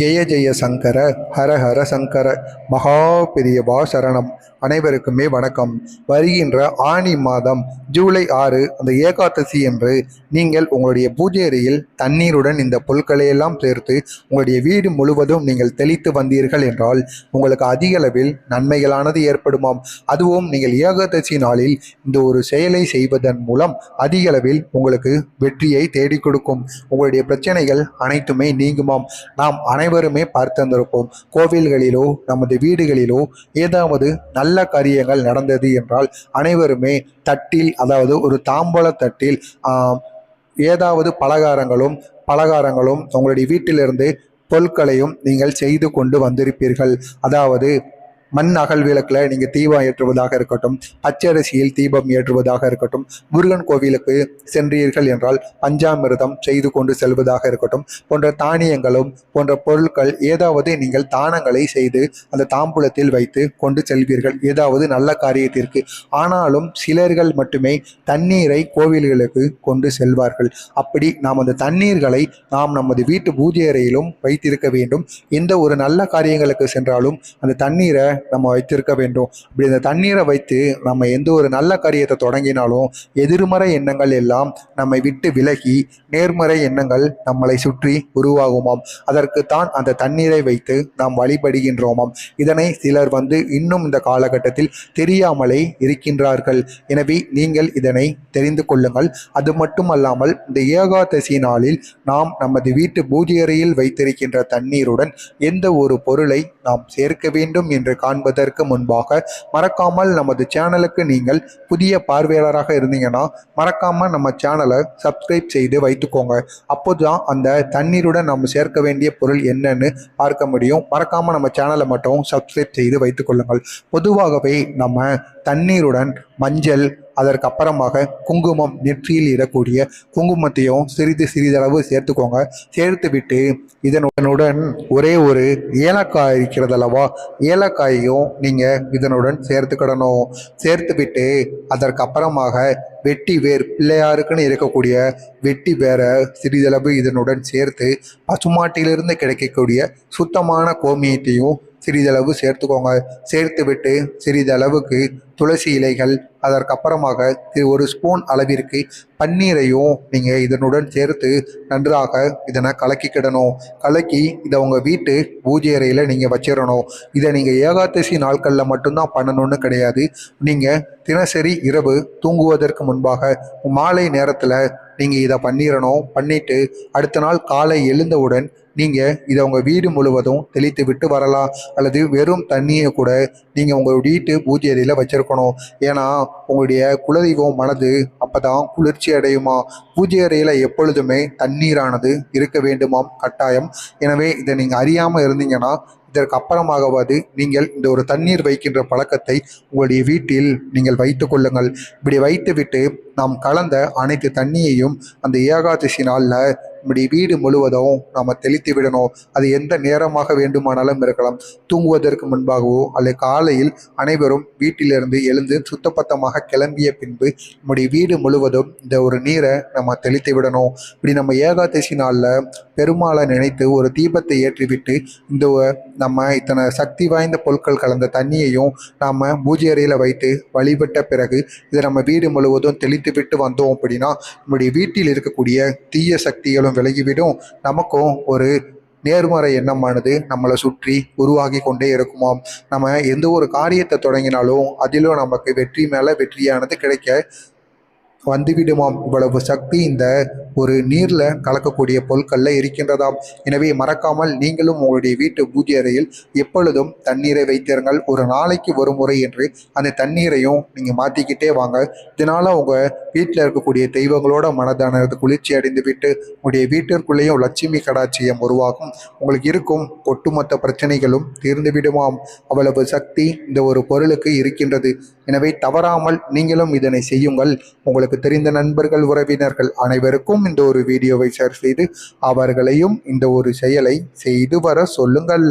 ஜெய ஜெய சங்கர ஹர ஹர சங்கர மகா பெரியவா சரணம். அனைவருக்குமே வணக்கம். வருகின்ற ஆனி மாதம் ஜூலை ஆறு அந்த ஏகாதசி என்று நீங்கள் உங்களுடைய பூஜை அறையில் தண்ணீருடன் இந்த பொருட்களையெல்லாம் சேர்த்து உங்களுடைய வீடு முழுவதும் நீங்கள் தெளித்து வந்தீர்கள் என்றால் உங்களுக்கு அதிக அளவில் நன்மைகளானது ஏற்படுமாம். அதுவும் நீங்கள் ஏகாதசி நாளில் இந்த ஒரு செயலை செய்வதன் மூலம் அதிக அளவில் உங்களுக்கு வெற்றியை தேடிக் கொடுக்கும். உங்களுடைய பிரச்சனைகள் அனைத்துமே நீங்குமாம். நாம் நாம் அனைவருமே பார்த்திருந்திருப்போம். கோவில்களிலோ நமது வீடுகளிலோ ஏதாவது நல்ல காரியங்கள் நடந்தது என்றால் அனைவருமே தட்டில் அதாவது ஒரு தாம்பூல தட்டில் ஏதாவது பலகாரங்களும் பலகாரங்களும் உங்களுடைய வீட்டிலிருந்து பொருட்களையும் நீங்கள் செய்து கொண்டு வந்திருப்பீர்கள். அதாவது மண் அகல் விளக்கில் நீங்கள் தீபம் ஏற்றுவதாக இருக்கட்டும் பச்சரிசியில் தீபம் ஏற்றுவதாக இருக்கட்டும் முருகன் கோவிலுக்கு சென்றீர்கள் என்றால் பஞ்சாமிர்தம் செய்து கொண்டு செல்வதாக இருக்கட்டும் போன்ற தானியங்களும் போன்ற பொருட்கள் ஏதாவது நீங்கள் தானங்களை செய்து அந்த தாம்பூலத்தில் வைத்து கொண்டு செல்வீர்கள். ஏதாவது நல்ல காரியத்திற்கு. ஆனாலும் சிலர்கள் மட்டுமே தண்ணீரை கோவில்களுக்கு கொண்டு செல்வார்கள். அப்படி நாம் அந்த தண்ணீர்களை நாம் நமது வீட்டு பூஜை அறையிலும் வைத்திருக்க வேண்டும். எந்த ஒரு நல்ல காரியங்களுக்கு சென்றாலும் அந்த தண்ணீரை நம்ம வைத்திருக்க வேண்டும். இப்படி இந்த தண்ணீரை வைத்து நம்ம எந்த ஒரு நல்ல காரியத்தை தொடங்கினாலும் எதிர்மறை எண்ணங்கள் எல்லாம் நம்மை விட்டு விலகி நேர்மறை எண்ணங்கள் நம்மளை சுற்றி உருவாகுமாம். அதற்குத்தான் அந்த தண்ணீரை வைத்து நாம் வழிபடுகின்றோமாம். இதனை சிலர் வந்து இன்னும் இந்த காலகட்டத்தில் தெரியாமலே இருக்கின்றார்கள். எனவே நீங்கள் இதனை தெரிந்து கொள்ளுங்கள். அது மட்டுமல்லாமல் இந்த ஏகாதசி நாளில் நாம் நமது வீட்டு பூஜை அறையில் வைத்திருக்கின்ற தண்ணீருடன் எந்த ஒரு பொருளை நாம் சேர்க்க வேண்டும் என்று காண்பதற்கு முன்பாக மறக்காமல் நமது சேனலுக்கு நீங்கள் புதிய பார்வையாளராக இருந்தீங்கன்னா மறக்காமல் நம்ம சேனலை சப்ஸ்கிரைப் செய்து வைத்துக்கோங்க. அப்போதான் அந்த தண்ணீருடன் நம்ம சேர்க்க வேண்டிய பொருள் என்னன்னு பார்க்க முடியும். மறக்காமல் நம்ம சேனலை மட்டும் சப்ஸ்கிரைப் செய்து வைத்துக்கொள்ளுங்கள் பொதுவாகவே நம்ம தண்ணீருடன் மஞ்சள் அதற்கு அப்புறமாக குங்குமம் நெற்றியில் இடக்கூடிய குங்குமத்தையும் சிறிது சிறிதளவு சேர்த்துக்கோங்க. சேர்த்துவிட்டு இதனுடன் ஒரே ஒரு ஏலக்காய் இருக்கிறது அல்லவா ஏலக்காயையும் நீங்கள் இதனுடன் சேர்த்துக்கிடணும். சேர்த்துவிட்டு அதற்கு அப்புறமாக வெட்டி வேர் பிள்ளையாருக்குன்னு இருக்கக்கூடிய வெட்டி வேரை சிறிதளவு இதனுடன் சேர்த்து பசுமாட்டிலிருந்து கிடைக்கக்கூடிய சுத்தமான கோமியத்தையும் சிறிதளவு சேர்த்துக்கோங்க. சேர்த்து விட்டு சிறிதளவுக்கு துளசி இலைகள் அதற்கப்புறமாக ஒரு ஸ்பூன் அளவிற்கு பன்னீரையும் நீங்கள் இதனுடன் சேர்த்து நன்றாக இதனை கலக்கிக்கிடணும். கலக்கி இதை உங்கள் வீட்டு பூஜை அறையில் நீங்கள் வச்சிடணும். இதை நீங்கள் ஏகாதசி நாட்களில் மட்டும்தான் பண்ணணும்னு கிடையாது. நீங்கள் தினசரி இரவு தூங்குவதற்கு முன்பாக மாலை நேரத்தில் நீங்கள் இதை பண்ணிடணும் பண்ணிவிட்டு அடுத்த நாள் காலை எழுந்தவுடன் நீங்கள் இதை உங்கள் வீடு முழுவதும் தெளித்து விட்டு வரலாம். அல்லது வெறும் தண்ணியை கூட நீங்கள் உங்கள் வீட்டு பூஜை அறையில் வச்சிருக்கணும். ஏன்னா உங்களுடைய குலதெய்வம் மனது அப்போ தான் குளிர்ச்சி அடையுமா? பூஜை அறையில் எப்பொழுதுமே தண்ணீரானது இருக்க வேண்டுமாம் கட்டாயம். எனவே இதை நீங்கள் அறியாமல் இருந்தீங்கன்னா இதற்கு அப்புறமாகவாது நீங்கள் இந்த ஒரு தண்ணீர் வைக்கின்ற பழக்கத்தை உங்களுடைய வீட்டில் நீங்கள் வைத்து கொள்ளுங்கள். இப்படி வைத்துவிட்டு நாம் கலந்த அனைத்து தண்ணியையும் அந்த ஏகாதசி நாளில் நம்முடைய வீடு முழுவதும் நாம் தெளித்து விடணும். அது எந்த நேரமாக வேண்டுமானாலும் இருக்கலாம். தூங்குவதற்கு முன்பாகவோ அல்லது காலையில் அனைவரும் வீட்டிலிருந்து எழுந்து சுத்தப்பத்தமாக கிளம்பிய பின்பு நம்முடைய வீடு முழுவதும் இந்த ஒரு நீரை நம்ம தெளித்து விடணும். இப்படி நம்ம ஏகாதசி நாளில் பெருமாளை நினைத்து ஒரு தீபத்தை ஏற்றிவிட்டு இந்த நம்ம இத்தனை சக்தி வாய்ந்த பொருட்கள் கலந்த தண்ணியையும் நாம் பூஜை அறையில் வைத்து வழிபட்ட பிறகு இதை நம்ம வீடு முழுவதும் தெளித்து விட்டு வந்தோம் அப்படின்னா நம்முடைய வீட்டில் இருக்கக்கூடிய தீய சக்திகளும் விலகிவிடும். நமக்கும் ஒரு நேர்மறை எண்ணமானது நம்மளை சுற்றி உருவாகி கொண்டே இருக்குமாம். நம்ம எந்த ஒரு காரியத்தை தொடங்கினாலும் அதிலும் நமக்கு வெற்றி மேலே வெற்றியானது கிடைக்க வந்துவிடுமாம். இவ்வளவு சக்தி இந்த ஒரு நீரில் கலக்கக்கூடிய பொருட்களில் இருக்கின்றதாம். எனவே மறக்காமல் நீங்களும் உங்களுடைய வீட்டு பூஜை அறையில் எப்பொழுதும் தண்ணீரை வைத்திருங்கள். ஒரு நாளைக்கு ஒரு முறை என்று அந்த தண்ணீரையும் நீங்கள் மாற்றிக்கிட்டே வாங்க. இதனால் உங்கள் வீட்டில் இருக்கக்கூடிய தெய்வங்களோட மனதானது குளிர்ச்சி அடைந்து விட்டு உங்களுடைய வீட்டிற்குள்ளேயும் லட்சுமி கடாட்சியம் உருவாகும். உங்களுக்கு இருக்கும் ஒட்டுமொத்த பிரச்சனைகளும் தீர்ந்து விடுமாம். அவ்வளவு சக்தி இந்த ஒரு பொருளுக்கு இருக்கின்றது. எனவே தவறாமல் நீங்களும் இதனை செய்யுங்கள். உங்களுக்கு தெரிந்த நண்பர்கள் உறவினர்கள் அனைவருக்கும் இந்த ஒரு வீடியோவை ஷேர் செய்து அவர்களையும் இந்த ஒரு செயலை செய்து வர சொல்லுங்கள்.